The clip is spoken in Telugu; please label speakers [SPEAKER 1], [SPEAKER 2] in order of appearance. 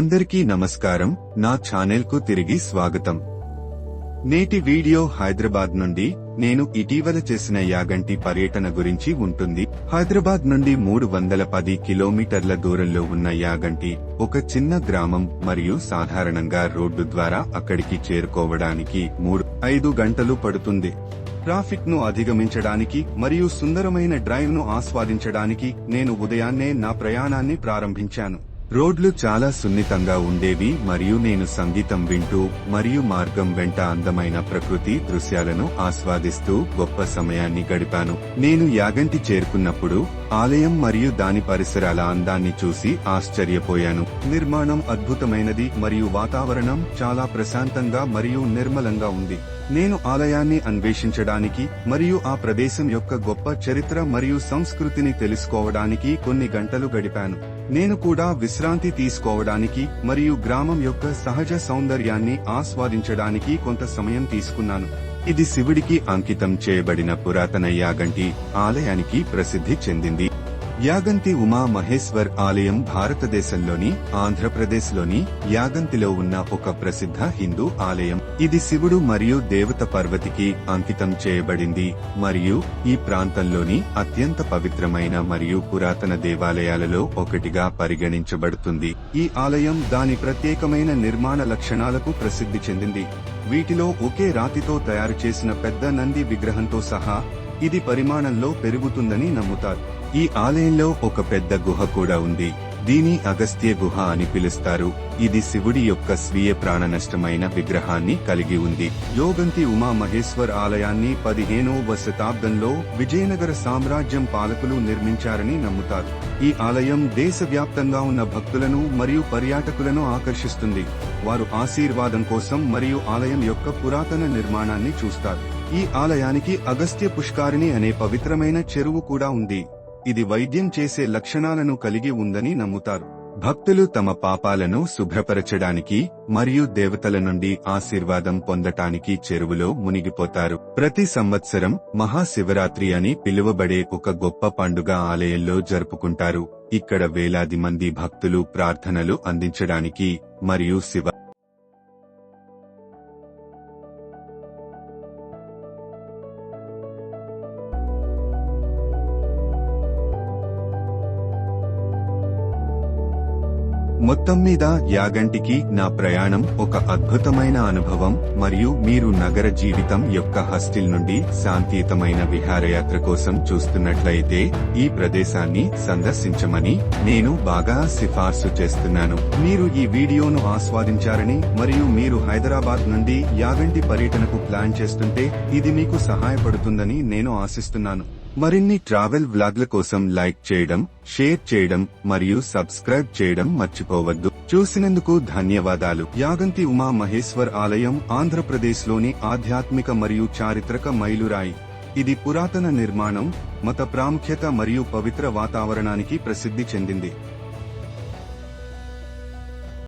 [SPEAKER 1] అందరికీ నమస్కారం. నా ఛానల్కు తిరిగి స్వాగతం. నేటి వీడియో హైదరాబాద్ నుండి నేను ఇటీవల చేసిన యాగంటి పర్యటన గురించి ఉంటుంది. హైదరాబాద్ నుండి మూడు వందల పది కిలోమీటర్ల దూరంలో ఉన్న యాగంటి ఒక చిన్న గ్రామం మరియు సాధారణంగా రోడ్డు ద్వారా అక్కడికి చేరుకోవడానికి మూడు ఐదు గంటలు పడుతుంది. ట్రాఫిక్ను అధిగమించడానికి మరియు సుందరమైన డ్రైవ్ను ఆస్వాదించడానికి నేను ఉదయాన్నే నా ప్రయాణాన్ని ప్రారంభించాను. రోడ్లు చాలా సున్నితంగా ఉండేవి మరియు నేను సంగీతం వింటూ మరియు మార్గం వెంట అందమైన ప్రకృతి దృశ్యాలను ఆస్వాదిస్తూ గొప్ప సమయాన్ని గడిపాను. నేను యాగంటి చేరుకున్నప్పుడు ఆలయం మరియు దాని పరిసరాల అందాన్ని చూసి ఆశ్చర్యపోయాను. నిర్మాణం అద్భుతమైనది మరియు వాతావరణం చాలా ప్రశాంతంగా మరియు నిర్మలంగా ఉంది. నేను ఆలయాన్ని అన్వేషించడానికి మరియు ఆ ప్రదేశం యొక్క గొప్ప చరిత్ర మరియు సంస్కృతిని తెలుసుకోవడానికి కొన్ని గంటలు గడిపాను. నేను కూడా విశ్రాంతి తీసుకోవడానికి మరియు గ్రామం యొక్క సహజ సౌందర్యాన్ని ఆస్వాదించడానికి కొంత సమయం తీసుకున్నాను. ఇది శివుడికి అంకితం చేయబడిన పురాతన యాగంటి ఆలయానికి ప్రసిద్ధి చెందింది. యాగంతి ఉమా మహేశ్వర్ ఆలయం భారతదేశంలోని ఆంధ్రప్రదేశ్లోని యాగంతిలో ఉన్న ఒక ప్రసిద్ధ హిందూ ఆలయం. ఇది శివుడు మరియు దేవత పర్వతికి అంకితం చేయబడింది మరియు ఈ ప్రాంతంలోని అత్యంత పవిత్రమైన మరియు పురాతన దేవాలయాలలో ఒకటిగా పరిగణించబడుతుంది. ఈ ఆలయం దాని ప్రత్యేకమైన నిర్మాణ లక్షణాలకు ప్రసిద్ధి చెందింది. వీటిలో ఒకే రాతితో తయారు చేసిన పెద్ద నంది విగ్రహంతో సహా ఇది పరిమాణంలో పెరుగుతుందని నమ్ముతారు. ఈ ఆలయంలో ఒక పెద్ద గుహ కూడా ఉంది. దీని అగస్త్య గుహ అని పిలుస్తారు. ఇది శివుడి యొక్క స్వీయ ప్రాణనష్టమైన విగ్రహాన్ని కలిగి ఉంది. యోగంతి ఉమా మహేశ్వర్ ఆలయాన్ని పదిహేనవ శతాబ్దంలో విజయనగర సామ్రాజ్యం పాలకులు నిర్మించారని నమ్ముతారు. ఈ ఆలయం దేశవ్యాప్తంగా ఉన్న భక్తులను మరియు పర్యాటకులను ఆకర్షిస్తుంది. వారు ఆశీర్వాదం కోసం మరియు ఆలయం యొక్క పురాతన నిర్మాణాన్ని చూస్తారు. ఈ ఆలయానికి అగస్త్య పుష్కారిణి అనే పవిత్రమైన చెరువు కూడా ఉంది. ఇది వైద్యం చేసే లక్షణాలను కలిగి ఉందని నమ్ముతారు. భక్తులు తమ పాపాలను శుభ్రపరచడానికి మరియు దేవతల నుండి ఆశీర్వాదం పొందటానికి చెరువులో మునిగిపోతారు. ప్రతి సంవత్సరం మహాశివరాత్రి అని పిలువబడే ఒక గొప్ప పండుగ ఆలయంలో జరుపుకుంటారు. ఇక్కడ వేలాది మంది భక్తులు ప్రార్థనలు అందించడానికి మరియు శివ మొత్తం మీద యాగంటికి నా ప్రయాణం ఒక అద్భుతమైన అనుభవం మరియు మీరు నగర జీవితం యొక్క హస్టిల్ నుండి శాంతియుతమైన విహారయాత్ర కోసం చూస్తున్నట్లయితే ఈ ప్రదేశాన్ని సందర్శించమని నేను బాగా సిఫార్సు చేస్తున్నాను. మీరు ఈ వీడియోను ఆస్వాదించారని మరియు మీరు హైదరాబాద్ నుండి యాగంటి పర్యటనకు ప్లాన్ చేస్తుంటే ఇది మీకు సహాయపడుతుందని నేను ఆశిస్తున్నాను. మరిన్ని ట్రావెల్ వ్లాగ్ల కోసం లైక్ చేయడం షేర్ చేయడం మరియు సబ్స్క్రైబ్ చేయడం మర్చిపోవద్దు. చూసినందుకు ధన్యవాదాలు. యాగంతి ఉమా మహేశ్వర్ ఆలయం ఆంధ్రప్రదేశ్లోని ఆధ్యాత్మిక మరియు చారిత్రక మైలురాయి. ఇది పురాతన నిర్మాణం మత ప్రాముఖ్యత మరియు పవిత్ర వాతావరణానికి ప్రసిద్ధి చెందింది.